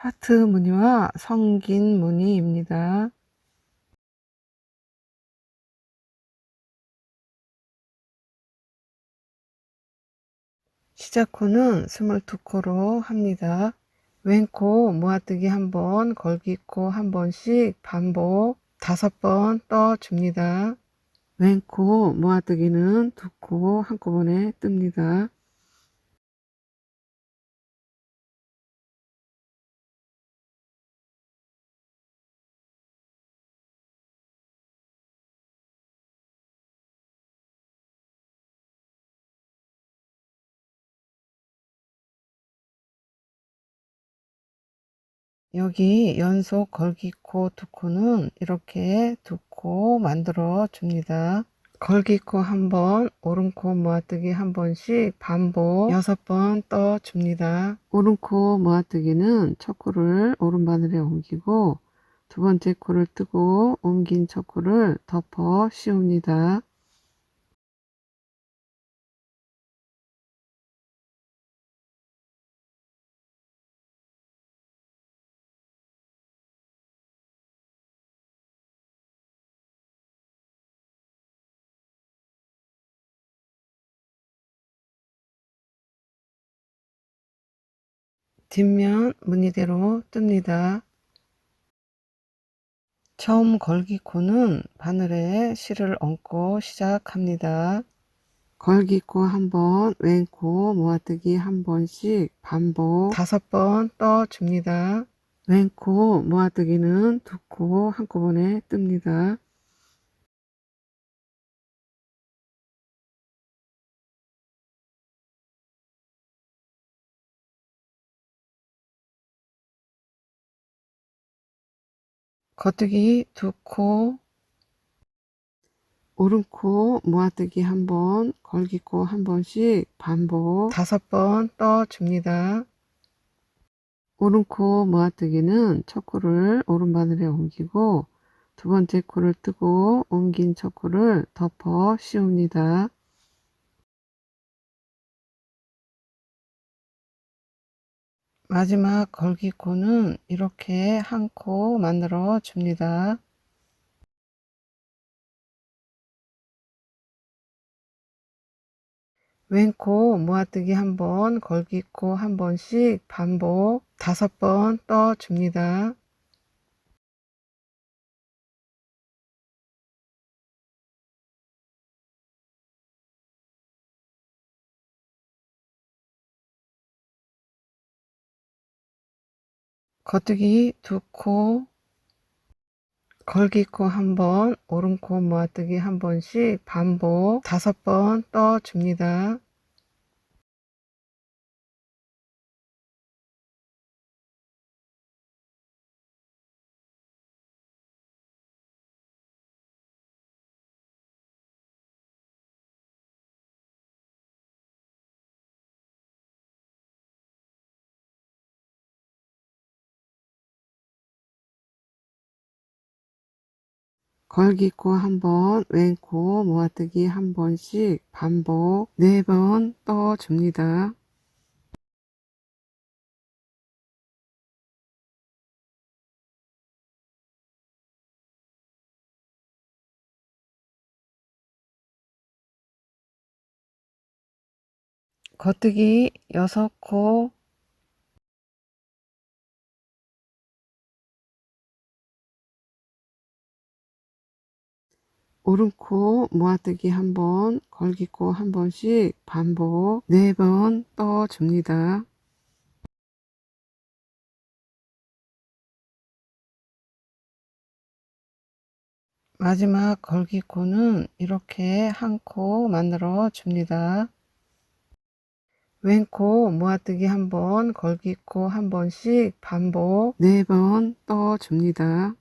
하트 무늬와 성긴 무늬입니다. 시작 코는 22코로 합니다. 왼코 모아뜨기 한 번, 걸기코 한 번씩 반복 다섯 번 떠줍니다. 왼코 모아뜨기는 두 코 한꺼번에 뜹니다. 여기 연속 걸기코 두 코는 이렇게 두 코 만들어 줍니다. 걸기코 한 번, 오른코 모아뜨기 한 번씩 반복 여섯 번 떠 줍니다. 오른코 모아뜨기는 첫 코를 오른바늘에 옮기고 두 번째 코를 뜨고 옮긴 첫 코를 덮어 씌웁니다. 뒷면 무늬대로 뜹니다. 처음 걸기코는 바늘에 실을 얹고 시작합니다. 걸기코 한 번, 왼코 모아뜨기 한 번씩 반복 다섯 번 떠줍니다. 왼코 모아뜨기는 두 코 한꺼번에 뜹니다. 겉뜨기 두 코, 오른코 모아뜨기 한 번, 걸기코 한 번씩 반복 다섯 번 떠줍니다. 오른코 모아뜨기는 첫 코를 오른바늘에 옮기고 두 번째 코를 뜨고 옮긴 첫 코를 덮어 씌웁니다. 마지막 걸기코는 이렇게 한 코 만들어 줍니다. 왼코 모아뜨기 한 번, 걸기코 한 번씩 반복 다섯 번 떠줍니다. 겉뜨기 두 코, 걸기 코 한 번, 오른 코 모아뜨기 한 번씩 반복 다섯 번 떠줍니다. 걸기코 한 번, 왼코 모아뜨기 한 번씩 반복 네 번 떠줍니다. 겉뜨기 여섯 코, 오른코 모아뜨기 한 번, 걸기코 한 번씩 반복 네 번 떠줍니다. 마지막 걸기코는 이렇게 한 코 만들어 줍니다. 왼코 모아뜨기 한 번, 걸기코 한 번씩 반복 네 번 떠줍니다.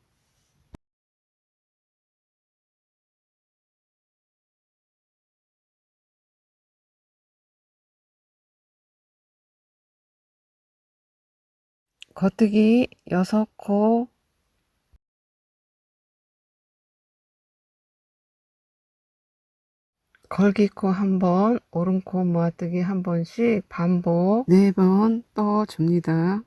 겉뜨기 여섯 코, 걸기코 한 번, 오른코 모아뜨기 한 번씩 반복 네번 떠줍니다.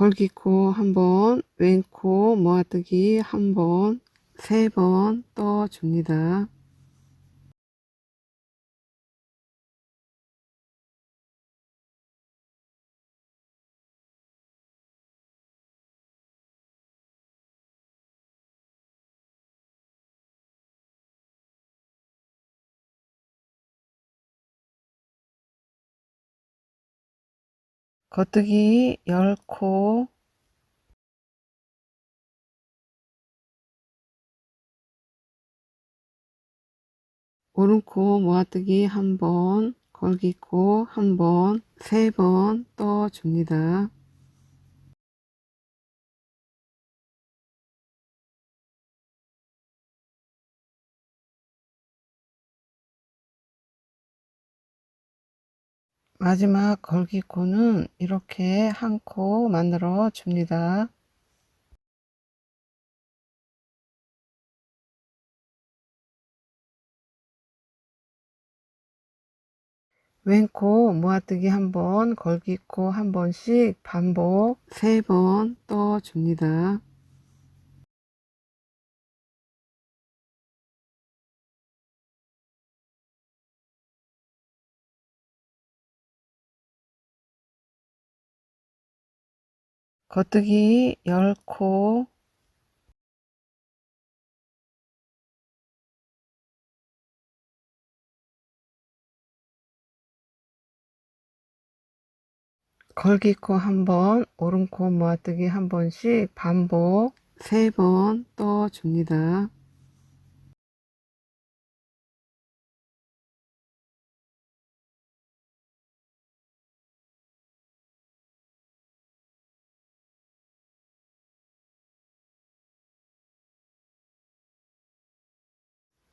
걸기코 한 번, 왼코 모아뜨기 한 번, 세 번 떠줍니다. 겉뜨기 10코 오른코 모아뜨기 한 번, 걸기코 한 번, 세 번 떠줍니다. 마지막 걸기코는 이렇게 한 코 만들어 줍니다. 왼코 모아뜨기 한 번, 걸기코 한 번씩 반복 세 번 떠줍니다. 겉뜨기 10코 걸기코 한 번, 오른코 모아뜨기 한 번씩 반복 세 번 떠줍니다.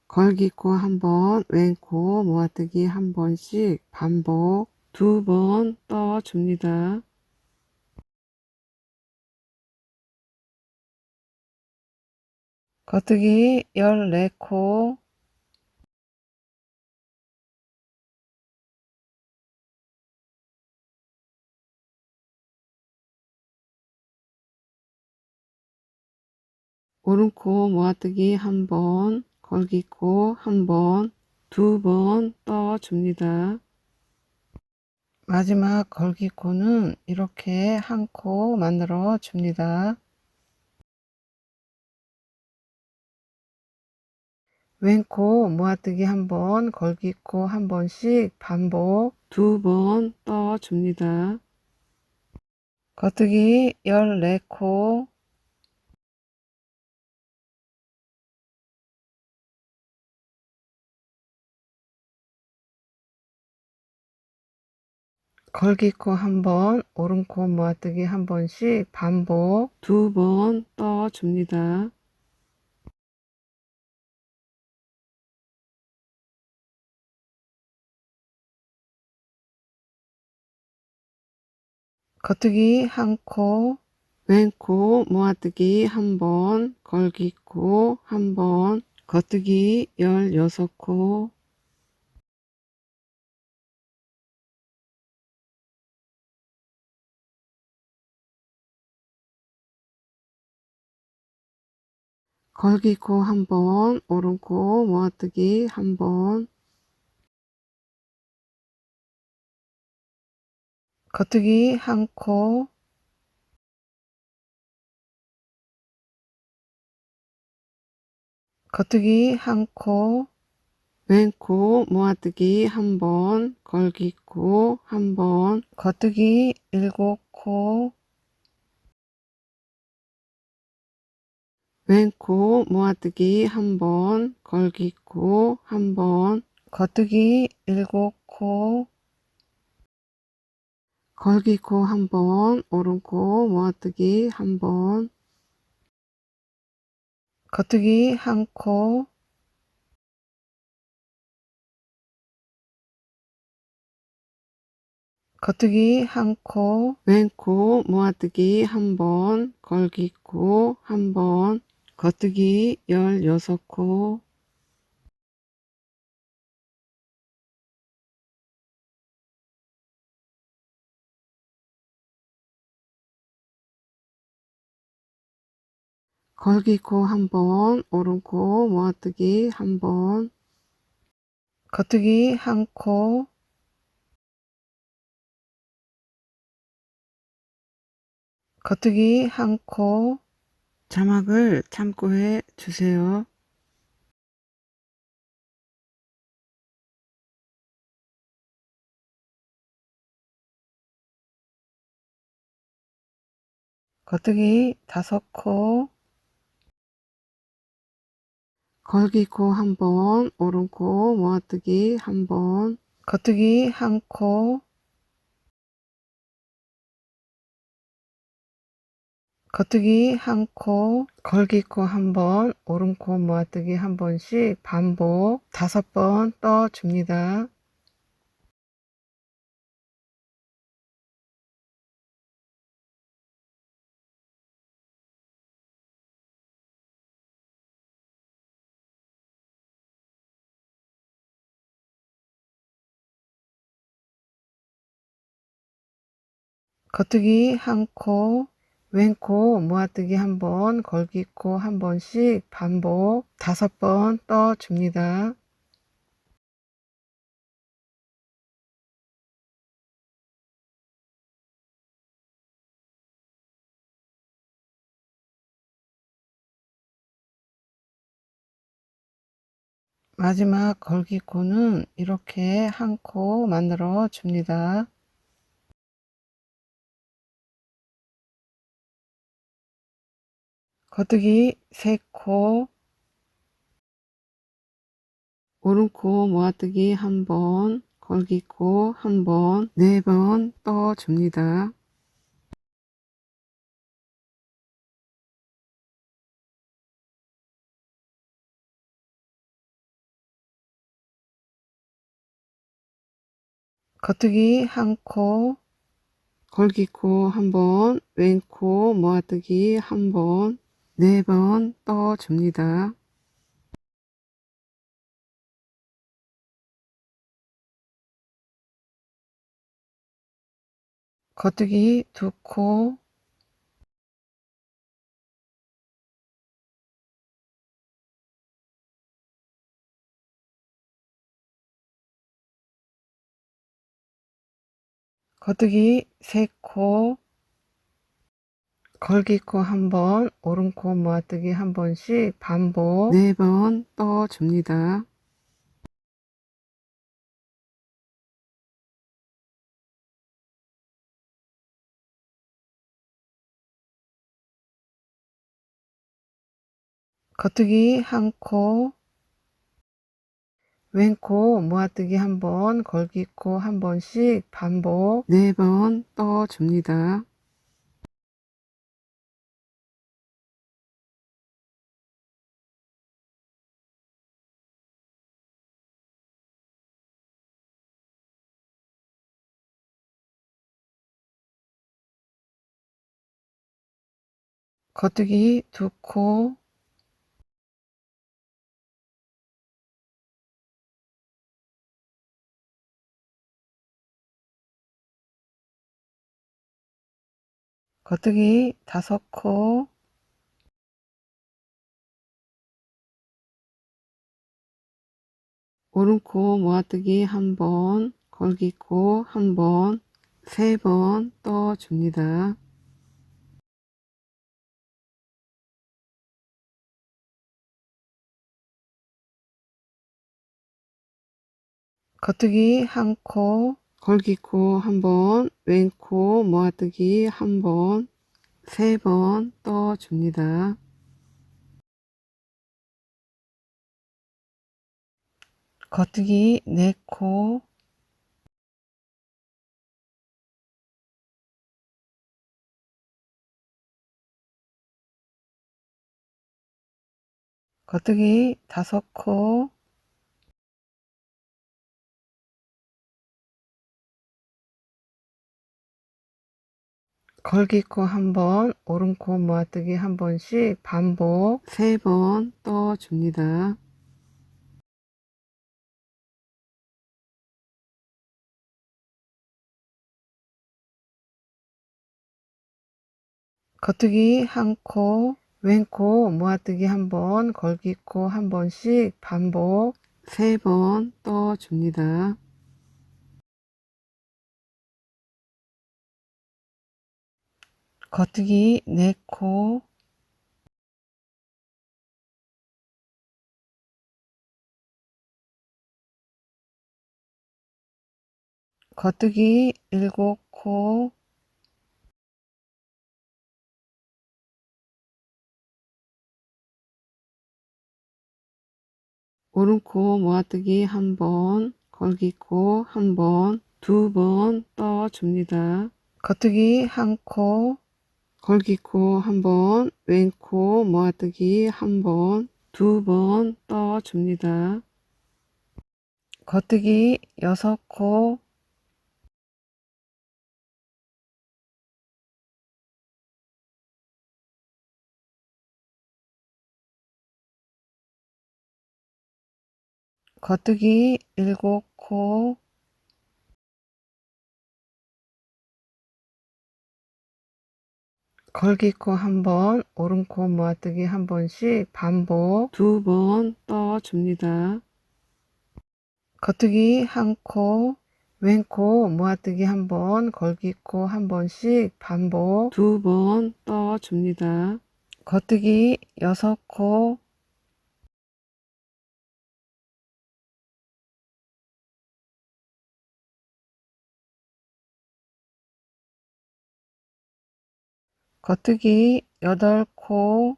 걸기코 한 번, 왼코 모아뜨기 한 번씩 반복 두 번 떠줍니다. 겉뜨기 14코 오른코 모아뜨기 한 번, 걸기코 한 번, 두 번 떠줍니다. 마지막 걸기코는 이렇게 한 코 만들어 줍니다. 왼코 모아뜨기 한 번, 걸기코 한 번씩 반복 두 번 떠줍니다. 겉뜨기 14코 걸기코 한 번, 오른코 모아뜨기 한 번씩 반복 두 번 떠줍니다. 겉뜨기 한 코, 왼코 모아뜨기 한 번, 걸기코 한 번, 겉뜨기 16코, 걸기코 한 번, 오른코 모아뜨기 한 번, 겉뜨기 한 코, 겉뜨기 한 코, 왼코 모아뜨기 한 번, 걸기코 한 번, 겉뜨기 일곱 코, 왼코 모아뜨기 한 번, 걸기 코 한 번, 겉뜨기 일곱 코, 걸기 코 한 번, 오른코 모아뜨기 한 번, 겉뜨기 한 코, 겉뜨기 한 코, 왼코 모아뜨기 한 번, 걸기 코 한 번, 겉뜨기 16코, 걸기코 한 번, 오른코 모아뜨기 한 번, 겉뜨기 한 코, 겉뜨기 한 코, 자막을 참고해 주세요. 겉뜨기 다섯 코, 걸기코 한 번, 오른코 모아뜨기 한 번, 겉뜨기 한 코, 겉뜨기 한 코, 걸기 코 한 번, 오른코 모아뜨기 한 번씩 반복 다섯 번 떠줍니다. 겉뜨기 한 코, 왼코 모아뜨기 한 번, 걸기코 한 번씩 반복 다섯 번 떠줍니다. 마지막 걸기코는 이렇게 한 코 만들어 줍니다. 겉뜨기 3코 오른코 모아뜨기 한 번, 걸기코 한 번, 네 번 떠줍니다. 겉뜨기 한 코, 걸기코 한 번, 왼코 모아뜨기 한 번, 네 번 떠줍니다. 겉뜨기 두 코, 겉뜨기 세 코, 걸기코 한 번, 오른코 모아뜨기 한 번씩 반복 네 번 떠줍니다. 겉뜨기 한 코, 왼코 모아뜨기 한 번, 걸기코 한 번씩 반복 네 번 떠줍니다. 겉뜨기 두 코, 겉뜨기 다섯 코, 오른코 모아뜨기 한 번, 걸기코 한 번, 세 번 떠줍니다. 겉뜨기 한 코, 걸기코 한 번, 왼코 모아뜨기 한 번, 세 번 떠줍니다. 겉뜨기 네 코, 겉뜨기 다섯 코, 걸기코 한 번, 오른코 모아뜨기 한 번씩 반복 세 번 떠줍니다. 겉뜨기 한 코, 왼코 모아뜨기 한 번, 걸기코 한 번씩 반복 세 번 떠줍니다. 겉뜨기 네 코, 겉뜨기 일곱 코, 오른코 모아뜨기 한 번, 걸기코 한 번, 두 번 떠줍니다. 겉뜨기 한 코, 걸기코 한 번, 왼코 모아뜨기 한 번, 두 번 떠줍니다. 겉뜨기 여섯 코, 겉뜨기 일곱 코, 걸기코 한 번, 오른코 모아뜨기 한 번씩 반복 두 번 떠줍니다. 겉뜨기 한 코, 왼코 모아뜨기 한 번, 걸기코 한 번씩 반복 두 번 떠줍니다. 겉뜨기 여섯 코, 겉뜨기 여덟 코,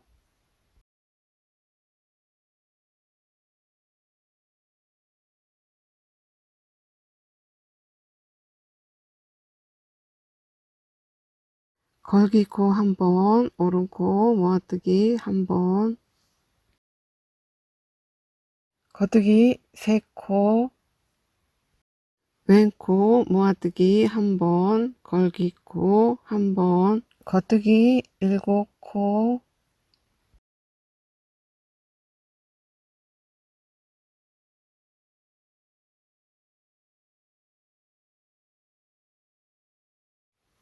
걸기코 한 번, 오른코 모아뜨기 한 번, 겉뜨기 세 코, 왼코 모아뜨기 한 번, 걸기코 한 번, 겉뜨기 일곱 코,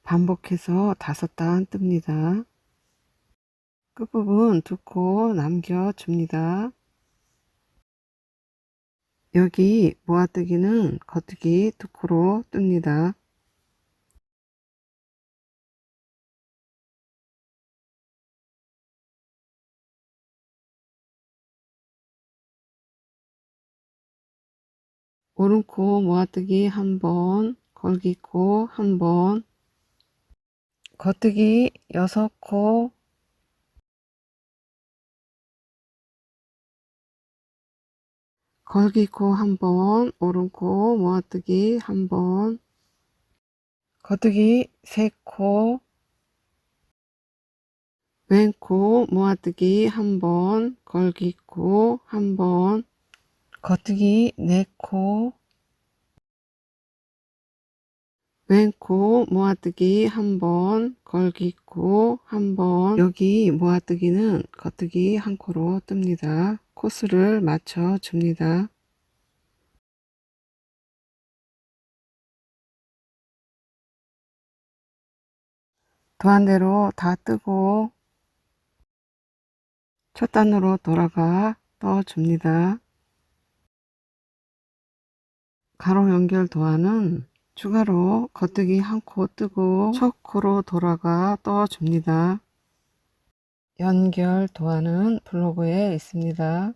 반복해서 다섯 단 뜹니다. 끝부분 두 코 남겨줍니다. 여기 모아뜨기는 겉뜨기 두 코로 뜹니다. 오른코 모아뜨기 한 번, 걸기코 한 번, 겉뜨기 여섯 코, 걸기코 한 번, 오른코 모아뜨기 한 번, 겉뜨기 세 코, 왼코 모아뜨기 한 번, 걸기코 한 번, 겉뜨기 네 코, 왼코 모아뜨기 한 번, 걸기코 한 번. 여기 모아뜨기는 겉뜨기 한 코로 뜹니다. 코스를 맞춰 줍니다. 도안대로 다 뜨고 첫 단으로 돌아가 떠줍니다. 가로 연결 도안은 추가로 겉뜨기 한 코 뜨고 첫 코로 돌아가 떠줍니다. 연결 도안은 블로그에 있습니다.